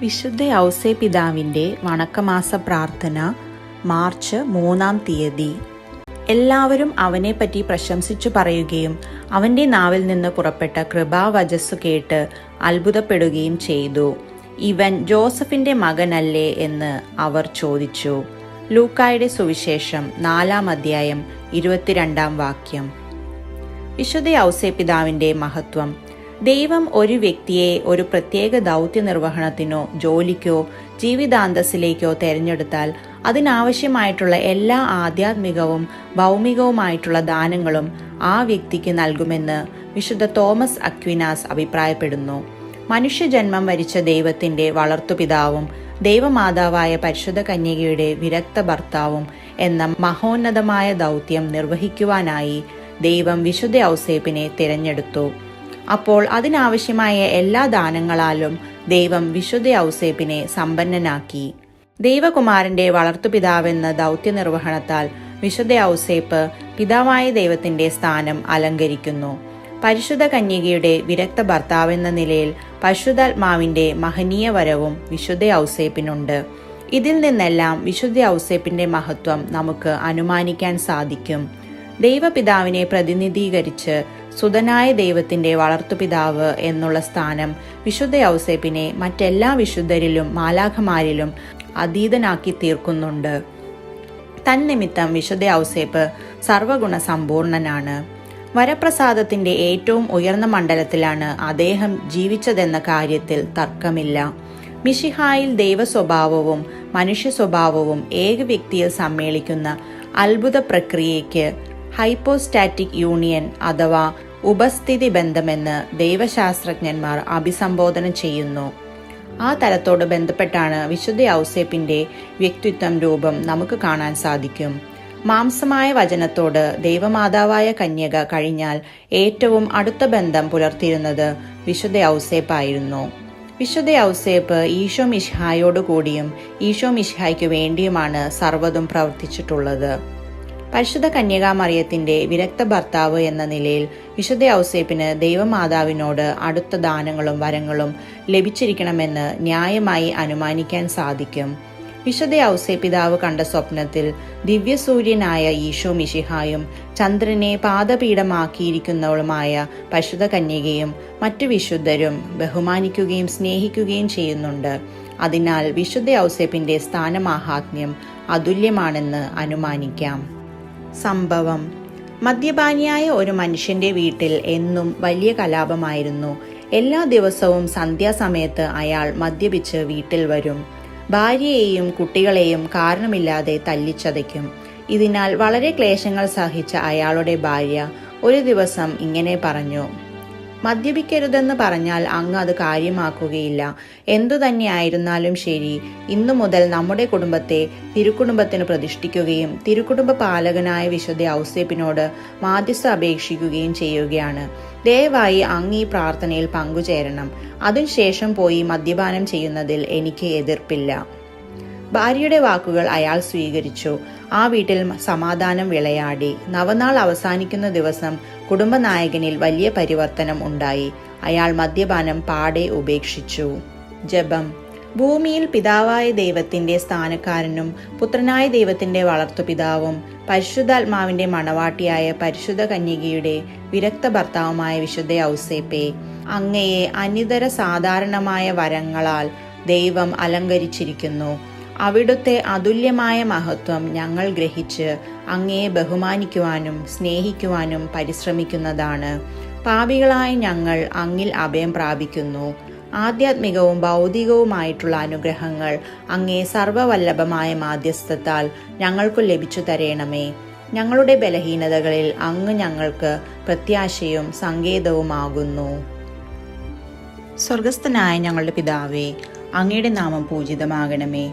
വിശുദ്ധ ഔസേ പിതാവിന്റെ വണക്കമാസ പ്രാർത്ഥന മാർച്ച് മൂന്നാം തീയതി. എല്ലാവരും അവനെപ്പറ്റി പ്രശംസിച്ചു പറയുകയും അവന്റെ നാവിൽ നിന്ന് പുറപ്പെട്ട കൃപാവചസ്സു കേട്ട് അത്ഭുതപ്പെടുകയും ചെയ്തു. ഇവൻ ജോസഫിന്റെ മകനല്ലേ എന്ന് അവർ ചോദിച്ചു. ലൂക്കായുടെ സുവിശേഷം നാലാം അധ്യായം ഇരുപത്തിരണ്ടാം വാക്യം. വിശുദ്ധ ഔസേപിതാവിന്റെ മഹത്വം ദൈവം ഒരു വ്യക്തിയെ ഒരു പ്രത്യേക ദൗത്യ നിർവഹണത്തിനോ ജോലിക്കോ ജീവിതാന്തസ്സിലേക്കോ തിരഞ്ഞെടുത്താൽ അതിനാവശ്യമായിട്ടുള്ള എല്ലാ ആധ്യാത്മികവും ഭൗമികവുമായിട്ടുള്ള ദാനങ്ങളും ആ വ്യക്തിക്ക് നൽകുമെന്ന് വിശുദ്ധ തോമസ് അക്വിനാസ് അഭിപ്രായപ്പെടുന്നു. മനുഷ്യജന്മം വരിച്ച ദൈവത്തിന്റെ വളർത്തുപിതാവും ദൈവമാതാവായ പരിശുദ്ധ കന്യകയുടെ വിരക്ത ഭർത്താവും എന്ന മഹോന്നതമായ ദൗത്യം നിർവഹിക്കുവാനായി ദൈവം വിശുദ്ധ ഔസേപ്പിനെ തിരഞ്ഞെടുത്തു. അപ്പോൾ അതിനാവശ്യമായ എല്ലാ ദാനങ്ങളാലും ദൈവം വിശുദ്ധ ഔസേപ്പിനെ സമ്പന്നനാക്കി. ദൈവകുമാരന്റെ വളർത്തുപിതാവെന്ന ദൗത്യ നിർവഹണത്താൽ വിശുദ്ധ ഔസേപ്പ് പിതാവായ ദൈവത്തിന്റെ സ്ഥാനം അലങ്കരിക്കുന്നു. പരിശുദ്ധ കന്യകയുടെ വിരക്ത ഭർത്താവെന്ന നിലയിൽ പരിശുദ്ധാത്മാവിന്റെ മഹനീയ വരവും വിശുദ്ധ ഔസേപ്പിനുണ്ട്. ഇതിൽ നിന്നെല്ലാം വിശുദ്ധ ഔസേപ്പിന്റെ മഹത്വം നമുക്ക് അനുമാനിക്കാൻ സാധിക്കും. ദൈവപിതാവിനെ പ്രതിനിധീകരിച്ച് സുതനായ ദൈവത്തിന്റെ വളർത്തുപിതാവ് എന്നുള്ള സ്ഥാനം വിശുദ്ധ ഔസേപ്പിനെ മറ്റെല്ലാ വിശുദ്ധരിലും മാലാഖമാരിലും അതീതനാക്കി തീർക്കുന്നുണ്ട്. തന്നിമിത്തം വിശുദ്ധ ഔസേപ്പ് സർവഗുണ സമ്പൂർണനാണ്. വരപ്രസാദത്തിന്റെ ഏറ്റവും ഉയർന്ന മണ്ഡലത്തിലാണ് അദ്ദേഹം ജീവിച്ചതെന്ന കാര്യത്തിൽ തർക്കമില്ല. മിഷിഹായിൽ ദൈവ സ്വഭാവവും മനുഷ്യ സ്വഭാവവും ഏക വ്യക്തിയിൽ സമ്മേളിക്കുന്ന അത്ഭുത പ്രക്രിയയ്ക്ക് ഹൈപ്പോസ്റ്റാറ്റിക് യൂണിയൻ അഥവാ ഉപസ്ഥിതി ബന്ധമെന്ന് ദൈവശാസ്ത്രജ്ഞന്മാർ അഭിസംബോധന ചെയ്യുന്നു. ആ തലത്തോട് ബന്ധപ്പെട്ടാണ് വിശുദ്ധ ഔസേപ്പിന്റെ വ്യക്തിത്വം രൂപം നമുക്ക് കാണാൻ സാധിക്കും. മാംസമായ വചനത്തോട് ദൈവമാതാവായ കന്യക കഴിഞ്ഞാൽ ഏറ്റവും അടുത്ത ബന്ധം പുലർത്തിയിരുന്നത് വിശുദ്ധ ഔസേപ്പായിരുന്നു. വിശുദ്ധ ഔസേപ്പ് ഈശോ മിഷ്ഹായോട് കൂടിയും ഈശോ മിഷ്ഹായ്ക്ക് വേണ്ടിയുമാണ് സർവതും പ്രവർത്തിച്ചിട്ടുള്ളത്. പരിശുദ്ധ കന്യകാമറിയത്തിന്റെ വിരക്ത ഭർത്താവ് എന്ന നിലയിൽ വിശുദ്ധ ഔസേപ്പിന് ദൈവമാതാവിനോട് അടുത്ത ദാനങ്ങളും വരങ്ങളും ലഭിച്ചിരിക്കണമെന്ന് ന്യായമായി അനുമാനിക്കാൻ സാധിക്കും. വിശുദ്ധ ഔസേപ്പിതാവ് കണ്ട സ്വപ്നത്തിൽ ദിവ്യസൂര്യനായ ഈശോ മിഷിഹായും ചന്ദ്രനെ പാദപീഠമാക്കിയിരിക്കുന്നവളുമായ പരിശുദ്ധ കന്യകയും മറ്റു വിശുദ്ധരും ബഹുമാനിക്കുകയും സ്നേഹിക്കുകയും ചെയ്യുന്നുണ്ട്. അതിനാൽ വിശുദ്ധ ഔസേപ്പിന്റെ സ്ഥാനമാഹാത്മ്യം അതുല്യമാണെന്ന് അനുമാനിക്കാം. സംഭവം. മദ്യപാനിയായ ഒരു മനുഷ്യന്റെ വീട്ടിൽ എന്നും വലിയ കലാപമായിരുന്നു. എല്ലാ ദിവസവും സന്ധ്യാസമയത്ത് അയാൾ മദ്യപിച്ച് വീട്ടിൽ വരും. ഭാര്യയെയും കുട്ടികളെയും കാരണമില്ലാതെ തല്ലിച്ചതയ്ക്കും. ഇതിനാൽ വളരെ ക്ലേശങ്ങൾ സഹിച്ച അയാളുടെ ഭാര്യ ഒരു ദിവസം ഇങ്ങനെ പറഞ്ഞു. മദ്യപിക്കരുതെന്ന് പറഞ്ഞാൽ അങ്ങ് അത് കാര്യമാക്കുകയില്ല. എന്തു തന്നെയായിരുന്നാലും ശരി ഇന്നു മുതൽ നമ്മുടെ കുടുംബത്തെ തിരുക്കുടുംബത്തിന് പ്രതിഷ്ഠിക്കുകയും തിരുക്കുടുംബ പാലകനായ വിശുദ്ധ ഔസേപ്പിനോട് മാധ്യസ്ഥ അപേക്ഷിക്കുകയും ചെയ്യുകയാണ്. ദയവായി അങ്ങ് ഈ പ്രാർത്ഥനയിൽ പങ്കുചേരണം. അതിനുശേഷം പോയി മദ്യപാനം ചെയ്യുന്നതിൽ എനിക്ക് എതിർപ്പില്ല. ഭാര്യയുടെ വാക്കുകൾ അയാൾ സ്വീകരിച്ചു. ആ വീട്ടിൽ സമാധാനം വിളയാടി. നവനാൾ അവസാനിക്കുന്ന ദിവസം കുടുംബനായകനിൽ വലിയ പരിവർത്തനം ഉണ്ടായി. അയാൾ മദ്യപാനം പാടെ ഉപേക്ഷിച്ചു. ജപം. ഭൂമിയിൽ പിതാവായ ദൈവത്തിന്റെ സ്ഥാനക്കാരനും പുത്രനായ ദൈവത്തിന്റെ വളർത്തുപിതാവും പരിശുദ്ധാത്മാവിന്റെ മണവാട്ടിയായ പരിശുദ്ധ കന്യകയുടെ വിരക്ത ഭർത്താവുമായ വിശുദ്ധ ഔസേപ്പെ അങ്ങയെ അനിതര സാധാരണമായ വരങ്ങളാൽ ദൈവം അലങ്കരിച്ചിരിക്കുന്നു. അവിടുത്തെ അതുല്യമായ മഹത്വം ഞങ്ങൾ ഗ്രഹിച്ച് അങ്ങയെ ബഹുമാനിക്കുവാനും സ്നേഹിക്കുവാനും പരിശ്രമിക്കുന്നതാണ്. പാപികളായ ഞങ്ങൾ അങ്ങിൽ അഭയം പ്രാപിക്കുന്നു. ആധ്യാത്മികവും ഭൗതികവുമായിട്ടുള്ള അനുഗ്രഹങ്ങൾ അങ്ങേ സർവവല്ലഭമായ മാധ്യസ്ഥത്താൽ ഞങ്ങൾക്കു ലഭിച്ചു തരേണമേ. ഞങ്ങളുടെ ബലഹീനതകളിൽ അങ്ങ് ഞങ്ങൾക്ക് പ്രത്യാശയും സങ്കേതവുമാകുന്നു. സ്വർഗസ്ഥനായ ഞങ്ങളുടെ പിതാവേ അങ്ങയുടെ നാമം പൂജിതമാകണമേ.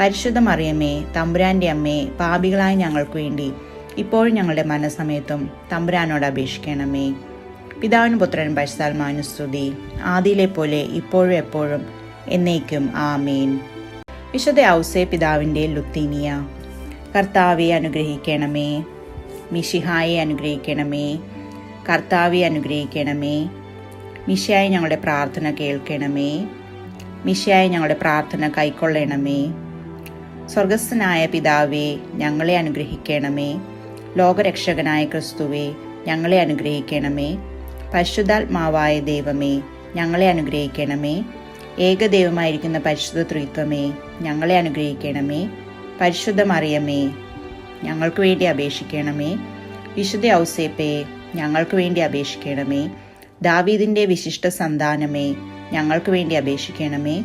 പരിശുദ്ധ മറിയമ്മേ തമ്പുരാന്റെ അമ്മേ പാപികളായ ഞങ്ങൾക്ക് വേണ്ടി ഇപ്പോഴും ഞങ്ങളുടെ മനസ്സമയത്തും തമ്പുരാനോട് അപേക്ഷിക്കണമേ. പിതാവിന് പുത്രൻ പരിശുദ്ധാത്മാനുസ്തുതി ആദിയിലെ പോലെ ഇപ്പോഴും എപ്പോഴും എന്നേക്കും ആമേൻ. വിശുദ്ധ ഔസേ പിതാവിന്റെ ലുത്തീനിയ കർത്താവെ അനുഗ്രഹിക്കണമേ. മിഷിഹായെ അനുഗ്രഹിക്കണമേ. കർത്താവെ അനുഗ്രഹിക്കണമേ. മിഷയായി ഞങ്ങളുടെ പ്രാർത്ഥന കേൾക്കണമേ. മിഷയായി ഞങ്ങളുടെ പ്രാർത്ഥന കൈക്കൊള്ളണമേ. സ്വർഗസ്ഥനായ പിതാവേ ഞങ്ങളെ അനുഗ്രഹിക്കണമേ. ലോകരക്ഷകനായ ക്രിസ്തുവേ ഞങ്ങളെ അനുഗ്രഹിക്കണമേ. പരിശുദ്ധാത്മാവായ ദൈവമേ ഞങ്ങളെ അനുഗ്രഹിക്കണമേ. ഏകദൈവമായിരിക്കുന്ന പരിശുദ്ധ ത്രിത്വമേ ഞങ്ങളെ അനുഗ്രഹിക്കണമേ. പരിശുദ്ധമറിയമേ ഞങ്ങൾക്ക് വേണ്ടി അപേക്ഷിക്കണമേ. വിശുദ്ധ ഔസേപ്പേ ഞങ്ങൾക്ക് വേണ്ടി അപേക്ഷിക്കണമേ. ദാവീദിന്റെ വിശിഷ്ട സന്താനമേ ഞങ്ങൾക്ക് വേണ്ടി അപേക്ഷിക്കണമേ.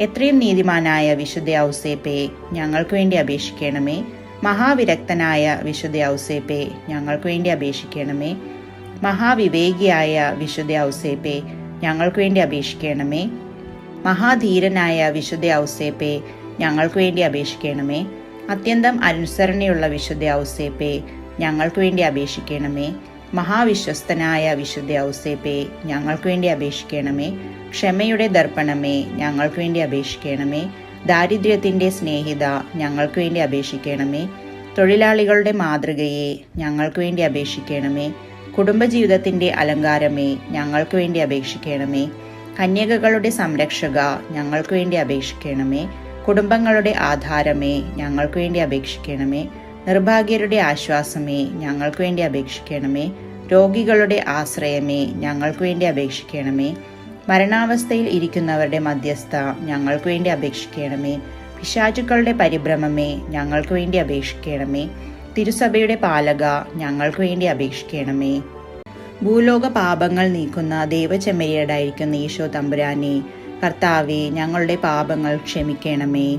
എത്രയും നീതിമാനായ വിശുദ്ധ ഔസേപ്പയെ ഞങ്ങൾക്ക് വേണ്ടി അപേക്ഷിക്കണമേ. മഹാവിരക്തനായ വിശുദ്ധ ഔസേപ്പെ ഞങ്ങൾക്ക് വേണ്ടി അപേക്ഷിക്കണമേ. മഹാവിവേകിയായ വിശുദ്ധ ഔസേപ്പെ ഞങ്ങൾക്ക് വേണ്ടി അപേക്ഷിക്കണമേ. മഹാധീരനായ വിശുദ്ധ ഔസേപ്പെ ഞങ്ങൾക്ക് വേണ്ടി അപേക്ഷിക്കണമേ. അത്യന്തം അനുസരണയുള്ള വിശുദ്ധ ഔസേപ്പെ ഞങ്ങൾക്ക് വേണ്ടി അപേക്ഷിക്കണമേ. മഹാവിശ്വസ്തനായ വിശുദ്ധ ഔസേപ്പെ ഞങ്ങൾക്ക് വേണ്ടി അപേക്ഷിക്കണമേ. ക്ഷമയുടെ ദർപ്പണമേ ഞങ്ങൾക്ക് വേണ്ടി അപേക്ഷിക്കണമേ. ദാരിദ്ര്യത്തിന്റെ സ്നേഹിത ഞങ്ങൾക്ക് വേണ്ടി അപേക്ഷിക്കണമേ. തൊഴിലാളികളുടെ മാതൃകയെ ഞങ്ങൾക്ക് വേണ്ടി അപേക്ഷിക്കണമേ. കുടുംബജീവിതത്തിന്റെ അലങ്കാരമേ ഞങ്ങൾക്ക് വേണ്ടി അപേക്ഷിക്കണമേ. കന്യകകളുടെ സംരക്ഷക ഞങ്ങൾക്ക് വേണ്ടി അപേക്ഷിക്കണമേ. കുടുംബങ്ങളുടെ ആധാരമേ ഞങ്ങൾക്ക് വേണ്ടി അപേക്ഷിക്കണമേ. നിർഭാഗ്യരുടെ ആശ്വാസമേ ഞങ്ങൾക്ക് വേണ്ടി അപേക്ഷിക്കണമേ. രോഗികളുടെ ആശ്രയമേ ഞങ്ങൾക്ക് വേണ്ടി അപേക്ഷിക്കണമേ. മരണാവസ്ഥയിൽ ഇരിക്കുന്നവരുടെ മധ്യസ്ഥ ഞങ്ങൾക്ക് വേണ്ടി അപേക്ഷിക്കണമേ. പിശാചുക്കളുടെ പരിഭ്രമമേ ഞങ്ങൾക്ക് വേണ്ടി അപേക്ഷിക്കണമേ. തിരുസഭയുടെ പാലക ഞങ്ങൾക്ക് വേണ്ടി അപേക്ഷിക്കണമേ. ഭൂലോക പാപങ്ങൾ നീക്കുന്ന ദൈവചെമ്മരിയടായിരിക്കുന്ന ഈശോ തമ്പുരാനെ കർത്താവെ ഞങ്ങളുടെ പാപങ്ങൾ ക്ഷമിക്കണമേ.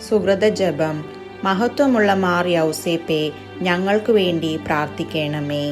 സുഹൃത ജപം മഹത്വമുള്ള മാർ യൗസേപ്പെ ഞങ്ങൾക്കു വേണ്ടി പ്രാർത്ഥിക്കണമേ.